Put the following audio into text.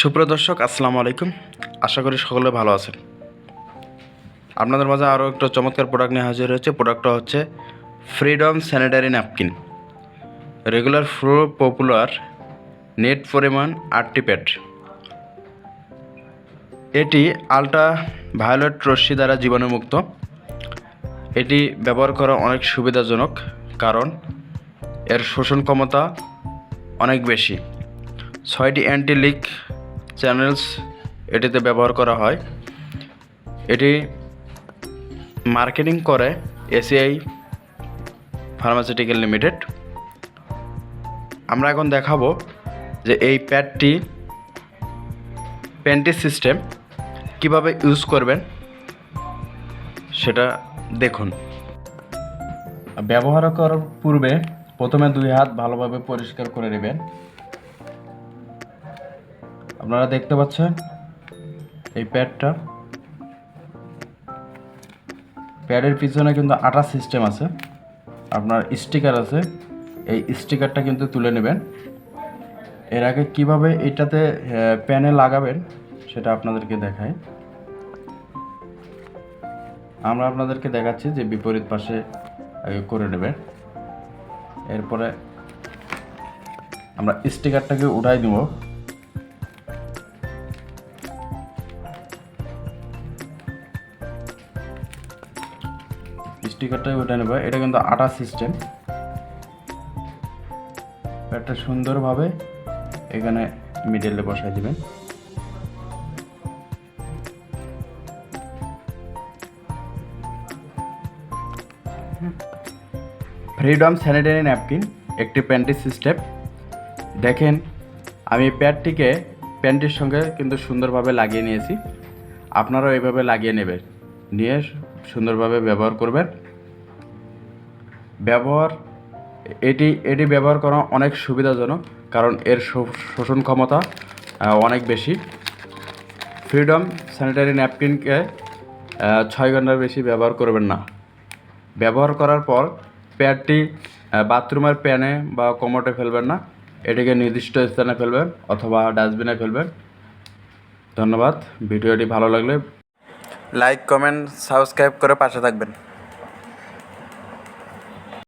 সুপ্রিয় দর্শক, আসসালামু আলাইকুম। আশা করি সকলে ভালো আছেন। আপনাদের মাঝে আরও একটা চমৎকার প্রোডাক্ট নিয়ে হাজির হয়েছে। প্রোডাক্টটা হচ্ছে Freedom sanitary napkin regular flow popular net পরিমাণ আটটি প্যাড এটি আলট্রা ভায়োলেট রশ্মি দ্বারা জীবাণুমুক্ত। এটি ব্যবহার করা অনেক সুবিধাজনক, কারণ এর শোষণ ক্ষমতা অনেক বেশি। ছয়টি অ্যান্টি লিক চ্যানেলস এটিতে ব্যবহার করা হয়। এটি মার্কেটিং করে এসিআই ফার্মাসিউটিক্যাল লিমিটেড আমরা এখন দেখাবো যে এই প্যাডটি প্যান্টি সিস্টেম কীভাবে ইউজ করবেন, সেটা দেখুন। ব্যবহার করার পূর্বে প্রথমে দুই হাত ভালোভাবে পরিষ্কার করে নেবেন। আপনারা দেখতে পাচ্ছেন এই প্যাডটা। প্যাডের পিছনে কিন্তু আটা সিস্টেম আছে। আপনার স্টিকার আছে। এই স্টিকারটা কিন্তু তুলে নেবেন। এর আগে কীভাবে এটাতে প্যানে লাগাবেন সেটা আপনাদেরকে দেখাই। আমরা আপনাদেরকে দেখাচ্ছি যে বিপরীত পাশে আগে করে নেবেন। এরপরে আমরা স্টিকারটাকে উঠাই দিব। স্টিকারটাই উঠে নেবে। এটা কিন্তু আটা সিস্টেম। একটা সুন্দরভাবে এখানে মিডলে বসাই দেবেন। ফ্রিডম স্যানিটারি ন্যাপকিন, একটি প্যান্টি সিস্টেম। দেখেন, আমি প্যাডটিকে প্যান্টির সঙ্গে কিন্তু সুন্দরভাবে লাগিয়ে নিয়েছি। আপনারাও এইভাবে লাগিয়ে নেবেন। নিয়ে সুন্দরভাবে ব্যবহার করবেন। ব্যবহার, এটি এটি ব্যবহার করা অনেক সুবিধাজনক কারণ এর শোষণ ক্ষমতা অনেক বেশি। ফ্রিডম স্যানিটারি ন্যাপকিনকে ছয় ঘণ্টার বেশি ব্যবহার করবেন না। ব্যবহার করার পর প্যাডটি বাথরুমের প্যানে বা কোমোটে ফেলবেন না। এটিকে নির্দিষ্ট স্থানে ফেলবেন অথবা ডাস্টবিনে ফেলবেন। ধন্যবাদ। ভিডিওটি ভালো লাগলে লাইক কমেন্ট সাবস্ক্রাইব করে পাশে থাকবেন।